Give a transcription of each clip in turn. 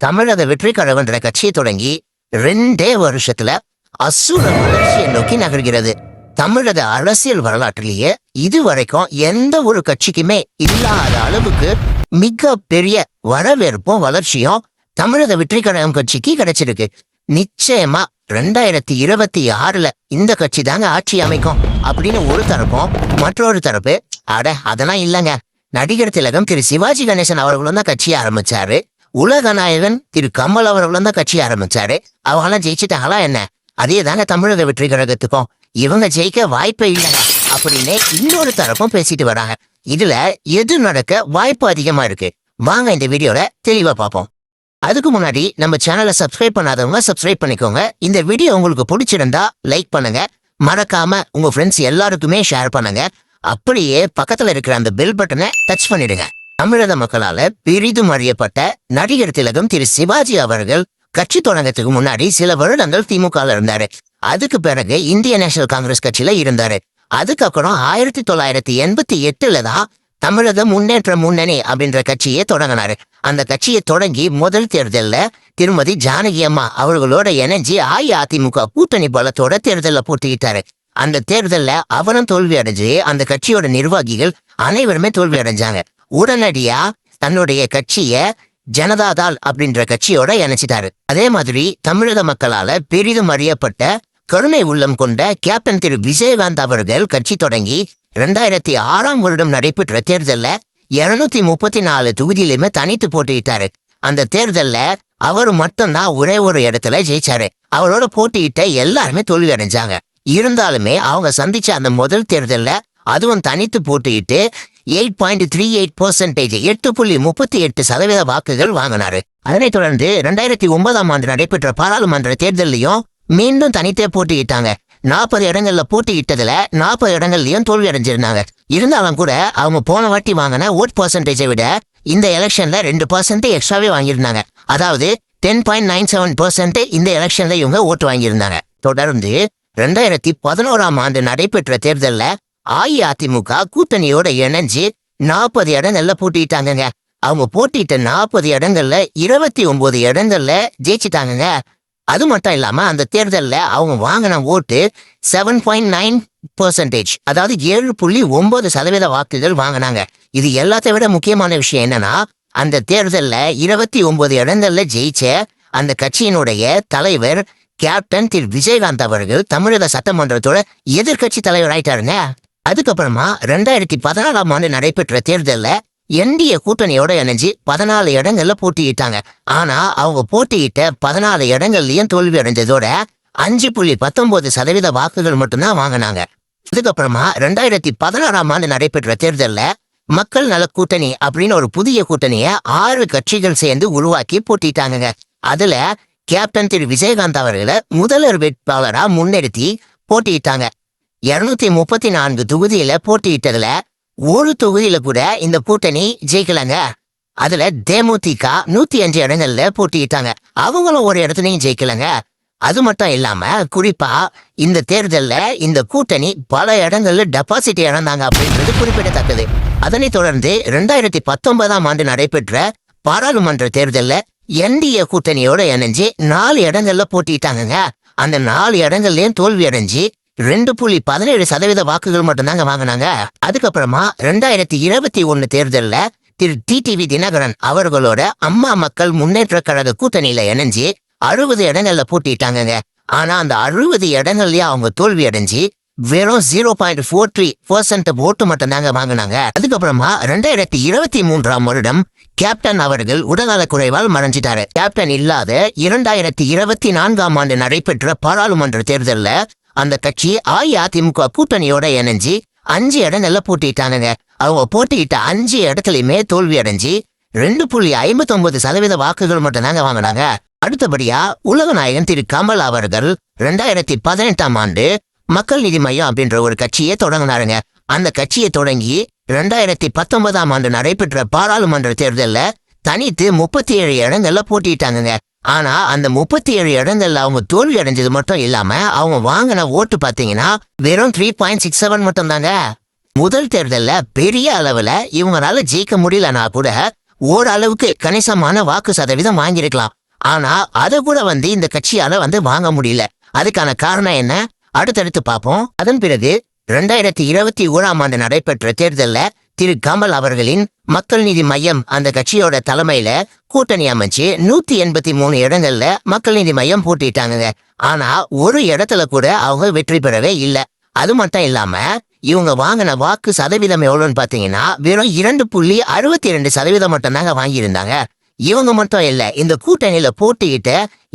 தமிழக வெற்றி கழகன்ற கட்சியை தொடங்கி ரெண்டே வருஷத்துல அசுர வளர்ச்சியை நோக்கி நகர்கிறது. தமிழக அரசியல் வரலாற்றிலேயே இதுவரைக்கும் எந்த ஒரு கட்சிக்குமே இல்லாத அளவுக்கு மிக பெரிய வரவேற்பும் வளர்ச்சியும் தமிழக வெற்றி கழகம் கட்சிக்கு கிடைச்சிருக்கு. நிச்சயமா ரெண்டாயிரத்தி இருபத்தி ஆறுல இந்த கட்சி தாங்க ஆட்சி அமைக்கும் அப்படின்னு ஒரு தரப்பும் மற்றொரு தரப்பு அட அதெல்லாம் இல்லைங்க. நடிகர் திலகம் திரு சிவாஜி கணேசன் அவர்களும் தான் கட்சியை ஆரம்பிச்சாரு. உலக நாயகன் திரு கமல் அவர்களும் தான் கட்சி ஆரம்பிச்சாரு. அவங்களாம் ஜெயிச்சுட்டாங்களா என்ன? அதே தாங்க தமிழக வெற்றி கழகத்துக்கும். இவங்க ஜெயிக்க வாய்ப்பே இல்லைங்க அப்படின்னு இன்னொரு தரப்பும் பேசிட்டு வராங்க. இதுல எது நடக்க வாய்ப்பு அதிகமா இருக்கு? வாங்க இந்த வீடியோல தெளிவா பார்ப்போம். அதுக்கு முன்னாடி நம்ம சேனலை சப்ஸ்கிரைப் பண்ணாதவங்க சப்ஸ்கிரைப் பண்ணிக்கோங்க. இந்த வீடியோ உங்களுக்கு பிடிச்சிருந்தா லைக் பண்ணுங்க. மறக்காம உங்க ஃப்ரெண்ட்ஸ் எல்லாருக்குமே ஷேர் பண்ணுங்க. அப்படியே பக்கத்துல இருக்கிற அந்த பெல் பட்டனை டச் பண்ணிடுங்க. தமிழக மக்களால பெரிதும் அறியப்பட்ட நடிகர் திலகம் திரு சிவாஜி அவர்கள் கட்சி தொடங்கத்துக்கு முன்னாடி சில வருடங்கள் திமுக இருந்தாரு. அதுக்கு பிறகு இந்திய நேஷனல் காங்கிரஸ் கட்சியில இருந்தாரு. அதுக்கப்புறம் ஆயிரத்தி தொள்ளாயிரத்தி எண்பத்தி எட்டுல தான் தமிழக முன்னேற்ற முன்னணி அப்படின்ற கட்சியை தொடங்கினாரு. அந்த கட்சியை தொடங்கி முதல் தேர்தலில் திருமதி ஜானகி அம்மா அவர்களோட இணைஞ்சி அஇஅதிமுக கூட்டணி பலத்தோட தேர்தலில் போட்டியிட்டாரு. அந்த தேர்தலில் அவரும் தோல்வி அடைஞ்சு அந்த கட்சியோட நிர்வாகிகள் அனைவருமே தோல்வி அடைஞ்சாங்க உடனடியா தன்னுடைய கட்சிய ஜனதாதள் அப்படின்ற கட்சியோட இணைச்சிட்டாரு. அதே மாதிரி தமிழக மக்களால பெரிதும் அறியப்பட்ட கருணை உள்ளம் கொண்ட கேப்டன் திரு விஜயகாந்த் அவர்கள் கட்சி தொடங்கி ரெண்டாயிரத்தி ஆறாம் வருடம் நடைபெற்ற தேர்தல்ல இருநூத்தி முப்பத்தி நாலு தொகுதியிலுமே தனித்து போட்டியிட்டாரு. அந்த தேர்தல்ல அவர் மட்டும்தான் ஒரே ஒரு இடத்துல ஜெயிச்சாரு. அவரோட போட்டியிட்ட எல்லாருமே தோல்வி அடைஞ்சாங்க இருந்தாலுமே அவங்க சந்திச்ச அந்த முதல் தேர்தல்ல அதுவும் தனித்து போட்டியிட்டு eight point three eight percentage எட்டு புள்ளி முப்பத்தி எட்டு சதவீத வாக்குகள் வாங்கினாரு. அதனைத் தொடர்ந்து ரெண்டாயிரத்தி ஒன்பதாம் ஆண்டு நடைபெற்ற பாராளுமன்ற தேர்தலையும் மீண்டும் தனித்தே போட்டியிட்டாங்க நாற்பது இடங்கள்ல போட்டியிட்டதுல நாற்பது இடங்கள்லயும் தோல்வி அடைஞ்சிருந்தாங்க இருந்தாலும் கூட அவங்க போன வாட்டி வாங்கின ஓட் பர்சன்டேஜை விட இந்த எலெக்ஷன்ல ரெண்டு பர்சன்ட் எக்ஸ்ட்ராவே வாங்கியிருந்தாங்க. அதாவது ten point nine seven percent இந்த எலெக்ஷன்ல இவங்க ஓட்டு வாங்கியிருந்தாங்க. தொடர்ந்து ரெண்டாயிரத்தி பதினோராம் ஆண்டு நடைபெற்ற தேர்தலில் அஇஅதிமுக கூட்டணியோட இணைஞ்சு நாற்பது இடங்கள்ல போட்டிட்டாங்கங்க. அவங்க போட்டிட்ட நாற்பது இடங்கள்ல இருபத்தி ஒன்பது இடங்கள்ல ஜெயிச்சிட்டாங்கங்க. அது மட்டும் இல்லாம அந்த தேர்தலில் அவங்க வாங்கின ஓட்டு செவன் பாயிண்ட் நைன் பர்சன்டேஜ் அதாவது ஏழு புள்ளி ஒன்பது சதவீத வாக்குகள் வாங்கினாங்க. இது எல்லாத்தை விட முக்கியமான விஷயம் என்னன்னா அந்த தேர்தலில் இருபத்தி ஒன்பது இடங்கள்ல ஜெயிச்ச அந்த கட்சியினுடைய தலைவர் கேப்டன் திரு. விஜயகாந்த் அவர்கள் தமிழக சட்டமன்றத்தோட எதிர்க்கட்சி தலைவர் ஆயிட்டாருங்க. அதுக்கப்புறமா ரெண்டாயிரத்தி பதினாலாம் ஆண்டு நடைபெற்ற தேர்தலில் என்டிஏ கூட்டணியோட இணைஞ்சு பதினாலு இடங்கள்ல போட்டியிட்டாங்க. ஆனா அவங்க போட்டியிட்ட பதினாலு இடங்கள்லயும் தோல்வி அடைஞ்சதோட அஞ்சு புள்ளி பத்தொன்பது சதவீத வாக்குகள் மட்டும்தான் வாங்கினாங்க. அதுக்கப்புறமா ரெண்டாயிரத்தி பதினாறாம் ஆண்டு நடைபெற்ற தேர்தலில் மக்கள் நல கூட்டணி அப்படின்னு ஒரு புதிய கூட்டணியை ஆறு கட்சிகள் சேர்ந்து உருவாக்கி போட்டிட்டாங்க அதுல கேப்டன் திரு. விஜயகாந்த் அவர்களை முதல்வர் வேட்பாளரா முன்னிறுத்தி போட்டியிட்டாங்க. இருநூத்தி முப்பத்தி நான்கு தொகுதியில போட்டியிட்டதுல ஒரு தொகுதியில கூட இந்த கூட்டணி ஜெயிக்கலங்க. அதுல தேமுதிக நூத்தி அஞ்சு இடங்கள்ல போட்டியிட்டாங்க. அவங்களும் ஒரு இடத்துலயும் ஜெயிக்கலங்க. அது மட்டும் இல்லாம குறிப்பா இந்த தேர்தல்ல இந்த கூட்டணி பல இடங்கள்ல டெபாசிட் இழந்தாங்க அப்படின்றது குறிப்பிடத்தக்கது. அதனைத் தொடர்ந்து ரெண்டாயிரத்தி பத்தொன்பதாம் ஆண்டு நடைபெற்ற பாராளுமன்ற தேர்தல்ல என்டிஏ கூட்டணியோட இணைஞ்சு நாலு இடங்கள்ல போட்டிட்டாங்கங்க அந்த நாலு இடங்கள்லயும் தோல்வி அடைஞ்சு ரெண்டு புள்ளி பதினேழு சதவீத வாக்குகள் மட்டும்தாங்க வாங்கினாங்க. அதுக்கப்புறமா ரெண்டாயிரத்தி இருபத்தி ஒன்னு தேர்தலில் திரு டிடிவி தினகரன் அவர்களோட அம்மா மக்கள் முன்னேற்ற கழக கூட்டணியில இணைஞ்சு அறுபது இடங்கள்ல போட்டிட்டாங்க ஆனா அந்த அறுபது இடங்கள்லயே அவங்க தோல்வி அடைஞ்சு வெறும் zero point four three percent ஓட்டு மட்டும்தாங்க வாங்கினாங்க. அதுக்கப்புறமா ரெண்டாயிரத்தி இருபத்தி மூன்றாம் வருடம் கேப்டன் அவர்கள் உடல்நலக் குறைவால் மறைஞ்சிட்டாரு. கேப்டன் இல்லாத இரண்டாயிரத்தி இருபத்தி நான்காம் ஆண்டு நடைபெற்ற பாராளுமன்ற தேர்தலில் அந்த கட்சி அஇஅதிமுக கூட்டணியோட இணைஞ்சு அஞ்சு இடம் நல்லா போட்டிட்டானுங்க. அவங்க போட்டியிட்ட அஞ்சு இடத்துலயுமே தோல்வி அடைஞ்சு ரெண்டு புள்ளி ஐம்பத்தி ஒன்பது சதவீத வாக்குகள் மட்டும் தாங்க வாங்கினாங்க. அடுத்தபடியா உலக நாயகன் திரு கமல் அவர்கள் ரெண்டாயிரத்தி பதினெட்டாம் ஆண்டு மக்கள் நீதி மையம் அப்படின்ற ஒரு கட்சியை தொடங்கினாருங்க. அந்த கட்சியை தொடங்கி ரெண்டாயிரத்தி பத்தொன்பதாம் ஆண்டு நடைபெற்ற பாராளுமன்ற தேர்தல்ல தனித்து முப்பத்தி ஏழு இடங்கள்ல போட்டிட்டாங்க ஆனா அந்த முப்பத்தி ஏழு இடங்கள்ல அவங்க தோல்வி அடைஞ்சது மட்டும் இல்லாம அவங்க வாங்கின ஓட்டு பாத்தீங்கன்னா வெறும் த்ரீ பாயிண்ட் சிக்ஸ் செவன் மட்டும் தாங்க முதல் தேர்தல்ல பெரிய அளவுல இவங்களால ஜெயிக்க முடியலனா கூட ஓரளவுக்கு கணிசமான வாக்கு சதவீதம் வாங்கியிருக்கலாம். ஆனா அதை கூட வந்து இந்த கட்சியால வந்து வாங்க முடியல. அதுக்கான காரணம் என்ன? அடுத்தடுத்து பார்ப்போம். அதன் பிறகு ரெண்டாயிரத்தி இருபத்தி ஓராம் ஆண்டு நடைபெற்ற தேர்தல்ல திரு கமல் அவர்களின் மக்கள் நீதி மையம் அந்த கட்சியோட தலைமையில கூட்டணி அமைச்சு நூத்தி எண்பத்தி மூணு இடங்கள்ல மக்கள் நீதி மையம் போட்டிட்டாங்க ஆனா ஒரு இடத்துல கூட அவங்க வெற்றி பெறவே இல்லை. அது மட்டும் இல்லாம இவங்க வாங்கின வாக்கு சதவீதம் எவ்வளவுன்னு பாத்தீங்கன்னா வெறும் இரண்டு புள்ளி அறுபத்தி ரெண்டு சதவீதம் மட்டும் தாங்க வாங்கியிருந்தாங்க. இவங்க மட்டும் இல்ல இந்த கூட்டணியில போட்டியிட்ட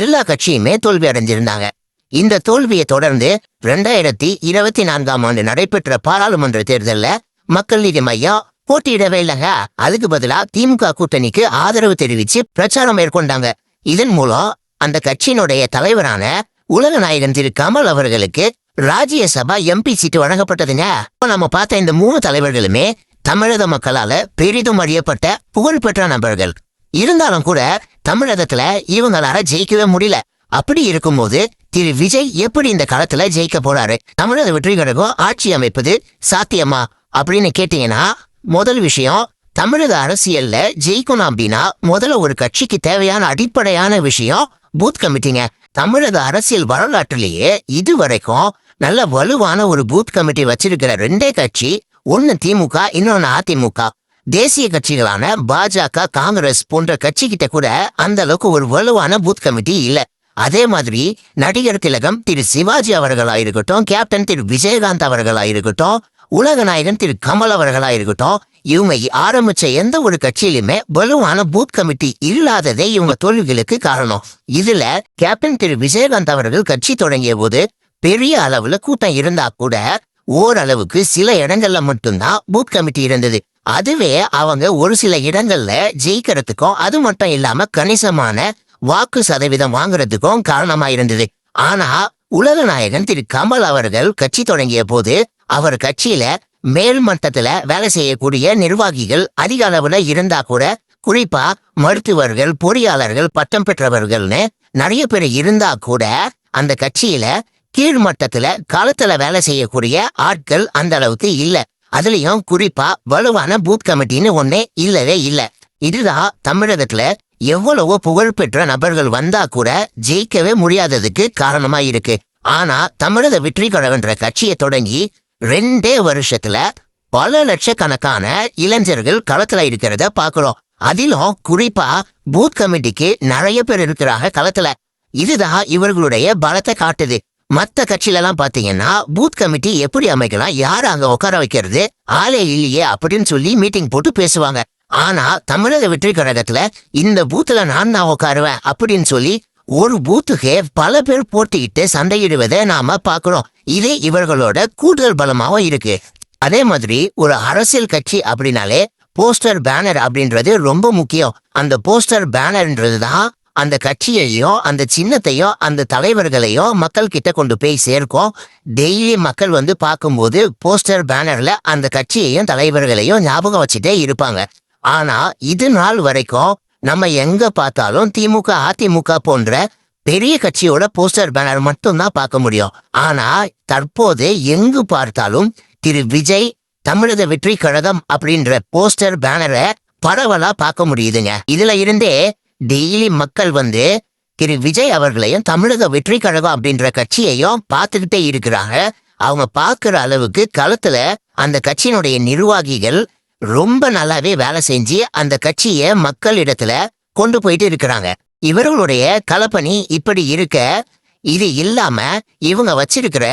எல்லா கட்சியுமே தோல்வி அடைஞ்சிருந்தாங்க. இந்த தோல்வியை தொடர்ந்து ரெண்டாயிரத்தி இருபத்தி நான்காம் ஆண்டு நடைபெற்ற பாராளுமன்ற தேர்தலில் மக்கள் நீதி மையம் போட்டியிடவே இல்லைங்க. அதுக்கு பதிலா திமுக கூட்டணிக்கு ஆதரவு தெரிவிச்சு பிரச்சாரம் மேற்கொண்டாங்க. இதன் மூலம் அந்த கட்சியினுடைய தலைவரான உலக நாயகன் திரு கமல் அவர்களுக்கு ராஜ்யசபா எம்பி சீட்டு வழங்கப்பட்டதுங்க. நம்ம பார்த்த இந்த மூணு தலைவர்களுமே தமிழக மக்களால பெரிதும் அறியப்பட்ட புகழ்பெற்ற நபர்கள். இருந்தாலும் கூட தமிழகத்துல இவங்களால ஜெயிக்கவே முடியல. அப்படி இருக்கும்போது திரு விஜய் எப்படி இந்த காலத்துல ஜெயிக்க போறாரு? தமிழக வெற்றி கழகம் ஆட்சி அமைப்பது சாத்தியமா? அப்படின்னு கேட்டீங்கன்னா முதல் விஷயம் தமிழக அரசியல்ல ஜெயிக்கணும் அப்படின்னா முதல்ல ஒரு கட்சிக்கு தேவையான அடிப்படையான விஷயம் பூத் கமிட்டிங்க தமிழக அரசியல் வரலாற்றிலேயே இதுவரைக்கும் நல்ல வலுவான ஒரு பூத் கமிட்டி வச்சிருக்கிற ரெண்டே கட்சி ஒன்னு திமுக இன்னொன்னு அதிமுக. தேசிய கட்சிகளான பாஜக காங்கிரஸ் போன்ற கட்சி கிட்ட கூட அந்த அளவுக்கு ஒரு வலுவான பூத் கமிட்டி இல்ல. அதே மாதிரி நடிகர் திலகம் திரு சிவாஜி அவர்களா இருக்கட்டும் கேப்டன் திரு விஜயகாந்த் அவர்களா இருக்கட்டும் உலகநாயகன் திரு கமல் அவர்களா இருக்கட்டும் இவங்க ஆரம்பிச்ச எந்த ஒரு கட்சியிலுமே வலுவான பூத் கமிட்டி இல்லாததே இவங்க தோல்விகளுக்கு காரணம். இதுல கேப்டன் திரு விஜயகாந்த் அவர்கள் கட்சி தொடங்கிய போது பெரிய அளவுல கூட்டம் இருந்தா கூட ஓரளவுக்கு சில இடங்கள்ல மட்டும்தான் பூத் கமிட்டி இருந்தது. அதுவே அவங்க ஒரு சில இடங்கள்ல ஜெயிக்கிறதுக்கும் அது மட்டும் இல்லாம கணிசமான வாக்கு சதவீதம் வாங்குறதுக்கும் காரணமா இருந்தது. ஆனா உலக நாயகன் திரு கமல் அவர்கள் கட்சி தொடங்கிய போது அவர் கட்சியில மேல் மட்டத்துல வேலை செய்யக்கூடிய நிர்வாகிகள் அதிக அளவுல இருந்தா கூட குறிப்பா மருத்துவர்கள் பொறியாளர்கள் பட்டம் பெற்றவர்கள்னு நிறைய பேர் இருந்தா கூட அந்த கட்சியில கீழ்மட்டத்துல களத்துல வேலை செய்யக்கூடிய ஆட்கள் அந்த அளவுக்கு இல்ல. அதுலயும் குறிப்பா வலுவான பூத் கமிட்டின்னு ஒண்ணே இல்லவே இல்ல. இதுதான் தமிழகத்துல எவ்வளவோ புகழ்பெற்ற நபர்கள் வந்தா கூட ஜெயிக்கவே முடியாததுக்கு காரணமா இருக்கு. ஆனா தமிழக வெற்றி கழகன்ற கட்சியை தொடங்கி ரெண்டே வருஷத்துல பல லட்சக்கணக்கான இளைஞர்கள் களத்துல இருக்கிறத பாக்குறோம் அதிலும் குறிப்பா பூத் கமிட்டிக்கு நிறைய பேர் இருக்கிறாங்க களத்துல. இதுதான் இவர்களுடைய பலத்தை காட்டுது. மத்த கட்சியில எல்லாம் பாத்தீங்கன்னா பூத் கமிட்டி எப்படி அமைக்கலாம் யார அங்க உட்கார வைக்கிறது ஆளே இல்லையே அப்படின்னு சொல்லி மீட்டிங் போட்டு பேசுவாங்க. ஆனா தமிழக வெற்றி கழகத்துல இந்த பூத்துல நான் தான் உட்காருவேன் அப்படின்னு சொல்லி ஒரு பூத்துக்கே பல பேர் போட்டியிட்டு சண்டையிடுவதை நாம பார்க்கிறோம் இதே இவர்களோட கூடுதல் பலமாகவும் இருக்கு. அதே மாதிரி ஒரு அரசியல் கட்சி அப்படின்னாலே போஸ்டர் பேனர் அப்படின்றது ரொம்ப முக்கியம். அந்த போஸ்டர் பேனர்ன்றது தான் அந்த கட்சியையும் அந்த சின்னத்தையும் அந்த தலைவர்களையும் மக்கள் கிட்ட கொண்டு போய் சேர்க்கும். டெய்லி மக்கள் வந்து பார்க்கும்போது போஸ்டர் பேனர்ல அந்த கட்சியையும் தலைவர்களையும் ஞாபகம் வச்சுட்டே இருப்பாங்க. ஆனா இது நாள் வரைக்கும் நம்ம எங்க பார்த்தாலும் திமுக அதிமுக போன்ற பெரிய கட்சியோட போஸ்டர் பேனர் மட்டும்தான் பார்க்க முடியும். ஆனா தற்போது எங்கு பார்த்தாலும் திரு விஜய் தமிழக வெற்றி கழகம் அப்படின்ற போஸ்டர் பேனரை பரவலா பார்க்க முடியுதுங்க. இதுல இருந்தே டெய்லி மக்கள் வந்து திரு விஜய் அவர்களையும் தமிழக வெற்றி கழகம் அப்படின்ற கட்சியையும் பார்த்துக்கிட்டே இருக்கிறாங்க. அவங்க பார்க்குற அளவுக்கு களத்துல அந்த கட்சியினுடைய நிர்வாகிகள் ரொம்ப நல்லாவே வேலை செஞ்சு அந்த கட்சிய மக்களிடத்துல கொண்டு போயிட்டு இருக்கிறாங்க. இவர்களுடைய கலப்பணி இப்படி இருக்க இது இல்லாம இவங்க வச்சிருக்கிற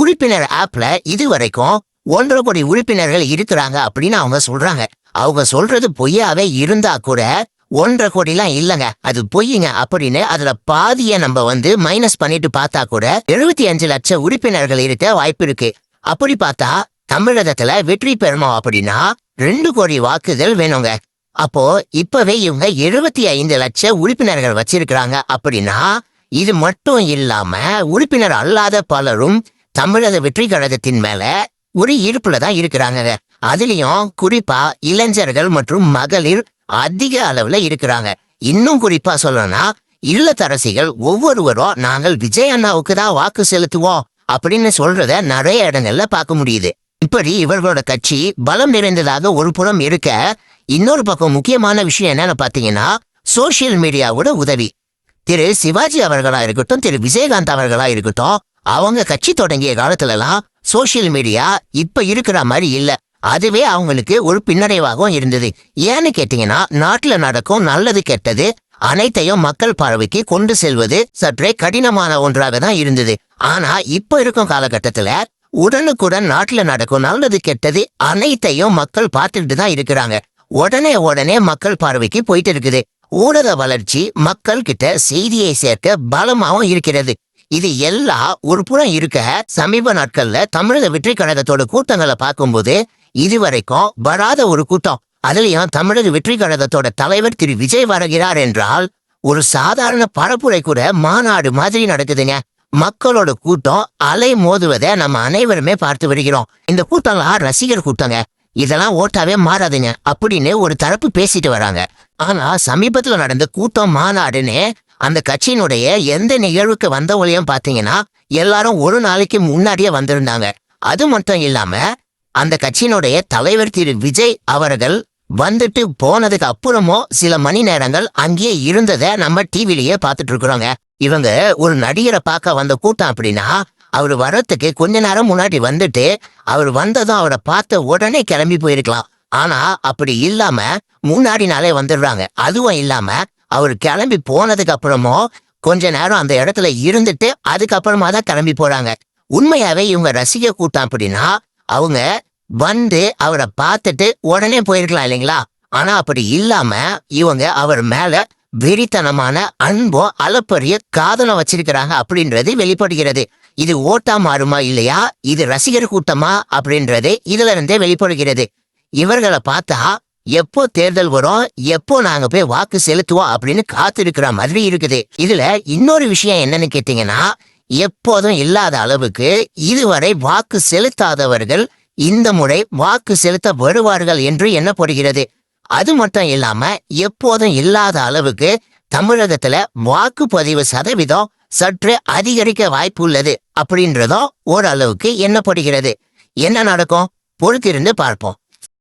உறுப்பினர் ஆப்ல இது வரைக்கும் ஒன்றரை கோடி உறுப்பினர்கள் இருக்கிறாங்க அப்படின்னு அவங்க சொல்றாங்க. அவங்க சொல்றது பொய்யாவே இருந்தா கூட ஒன்றரை கோடிலாம் இல்லைங்க. அது பொய்யுங்க அப்படின்னு அதுல பாதிய நம்ம வந்து மைனஸ் பண்ணிட்டு பார்த்தா கூட எழுபத்தி அஞ்சு லட்சம் உறுப்பினர்கள் இருக்க வாய்ப்பு இருக்கு. அப்படி பார்த்தா தமிழகத்துல வெற்றி பெறணும் அப்படின்னா ரெண்டு கோடி வாக்குகள் வேணுங்க. அப்போ இப்பவே இவங்க எழுபத்தி ஐந்து லட்சம் உறுப்பினர்கள் வச்சிருக்கிறாங்க அப்படின்னா இது மட்டும் இல்லாம உறுப்பினர் அல்லாத பலரும் தமிழக வெற்றி கழகத்தின் மேல ஒரு ஈர்ப்புல தான் இருக்கிறாங்க அதுலயும் குறிப்பா இளைஞர்கள் மற்றும் மகளிர் அதிக அளவுல இருக்கிறாங்க. இன்னும் குறிப்பா சொல்லணும்னா இல்லத்தரசிகள் ஒவ்வொருவரும் நாங்கள் விஜய் அண்ணாவுக்கு தான் வாக்கு செலுத்துவோம் அப்படின்னு சொல்றத நிறைய இடங்கள்ல பார்க்க முடியுது. இப்படி இவர்களோட கட்சி பலம் நிறைந்ததாக ஒரு புறம் இருக்க இன்னொரு பக்கம் முக்கியமான விஷயம் என்னன்னு பாத்தீங்கன்னா சோசியல் மீடியாவோட உதவி. திரு சிவாஜி அவர்களா இருக்கட்டும் திரு விஜயகாந்த் அவர்களா இருக்கட்டும் அவங்க கட்சி தொடங்கிய காலத்துலலாம் சோசியல் மீடியா இப்ப இருக்கிற மாதிரி இல்ல. அதுவே அவங்களுக்கு ஒரு பின்னடைவாகவும் இருந்தது. ஏன்னு கேட்டீங்கன்னா நாட்டுல நடக்கும் நல்லது கெட்டது அனைத்தையும் மக்கள் பார்வைக்கு கொண்டு செல்வது சற்றே கடினமான ஒன்றாக தான் இருந்தது. ஆனா இப்ப இருக்கும் காலகட்டத்துல உடனுக்குடன் நாட்டுல நடக்கும் நல்லது கெட்டது அனைத்தையும் மக்கள் பார்த்துட்டு தான் இருக்கிறாங்க. உடனே உடனே மக்கள் பார்வைக்கு போயிட்டு இருக்குது. ஊடக வளர்ச்சி மக்கள் கிட்ட செய்தியை சேர்க்க பலமாவும் இருக்கிறது. இது எல்லாம் ஒரு புறம் இருக்க சமீப நாட்கள்ல தமிழக வெற்றி கழகத்தோட கூட்டங்களை பார்க்கும்போது இதுவரைக்கும் வராத ஒரு கூட்டம். அதுலயும் தமிழக வெற்றி கழகத்தோட தலைவர் திரு. விஜய் வருகிறார் என்றால் ஒரு சாதாரண பரப்புரை கூட மாநாடு மாதிரி நடக்குதுங்க. மக்களோட கூட்டம் அலை மோதுவதை நம்ம அனைவருமே பார்த்து வருகிறோம். இந்த கூட்டம்லாம் ரசிகர் கூட்டங்க. இதெல்லாம் ஓட்டாவே மாறாதுங்க. அப்படின்னு ஒரு தரப்பு பேசிட்டு வராங்க. ஆனா சமீபத்துல நடந்த கூட்டம் மாநாடுன்னு அந்த கட்சியினுடைய எந்த நிகழ்வுக்கு வந்தவங்களையும் பாத்தீங்கன்னா எல்லாரும் ஒரு நாளைக்கு முன்னாடியே வந்திருந்தாங்க. அது மட்டும் இல்லாம அந்த கட்சியினுடைய தலைவர் திரு விஜய் அவர்கள் வந்துட்டு போனதுக்கு அப்புறமோ சில மணி நேரங்கள் அங்கேயே இருந்ததை நம்ம டிவிலேயே பார்த்துட்டு இருக்கிறோங்க இவங்க ஒரு நடிகரை பார்க்க வந்த கூட்டம் அப்படின்னா அவர் வரத்துக்கு கொஞ்ச நேரம் முன்னாடி வந்துட்டு அவர் வந்ததும் அவரை பார்த்த உடனே கிளம்பி போயிருக்கலாம். ஆனா அப்படி இல்லாம முன்னாடி நாளே வந்துடுறாங்க. அதுவும் இல்லாம அவர் கிளம்பி போனதுக்கு அப்புறமோ கொஞ்ச நேரம் அந்த இடத்துல இருந்துட்டு அதுக்கப்புறமா தான் கிளம்பி போறாங்க. உண்மையாவே இவங்க ரசிக கூட்டம் அப்படின்னா அவங்க வந்து அவரை பார்த்துட்டு உடனே போயிருக்கலாம் இல்லைங்களா? ஆனா அப்படி இல்லாம இவங்க அவர் மேல வெறித்தனமான அன்போ அளப்பரிய காதலம் வச்சிருக்கிறாங்க அப்படின்றது வெளிப்படுகிறது. இது ஓட்டா மாறுமா இல்லையா? இது ரசிகர் கூட்டமா அப்படின்றது இதுல இருந்தே வெளிப்படுகிறது. இவர்களை பார்த்தா எப்போ தேர்தல் வரும் எப்போ நாங்க போய் வாக்கு செலுத்துவோம் அப்படின்னு காத்திருக்கிற மாதிரி இருக்குது. இதுல இன்னொரு விஷயம் என்னன்னு கேட்டீங்கன்னா எப்போதும் இல்லாத அளவுக்கு இதுவரை வாக்கு செலுத்தாதவர்கள் இந்த முறை வாக்கு செலுத்த வருவார்கள் என்று எண்ணப்படுகிறது. அது மட்டும் இல்லாம எப்போதும் இல்லாத அளவுக்கு தமிழகத்துல வாக்குப்பதிவு சதவீதம் சற்று அதிகரிக்க வாய்ப்பு உள்ளது அப்படின்றதும் ஓரளவுக்கு எண்ணப்படுகிறது. என்ன நடக்கும்? பொறுத்திருந்து பார்ப்போம்.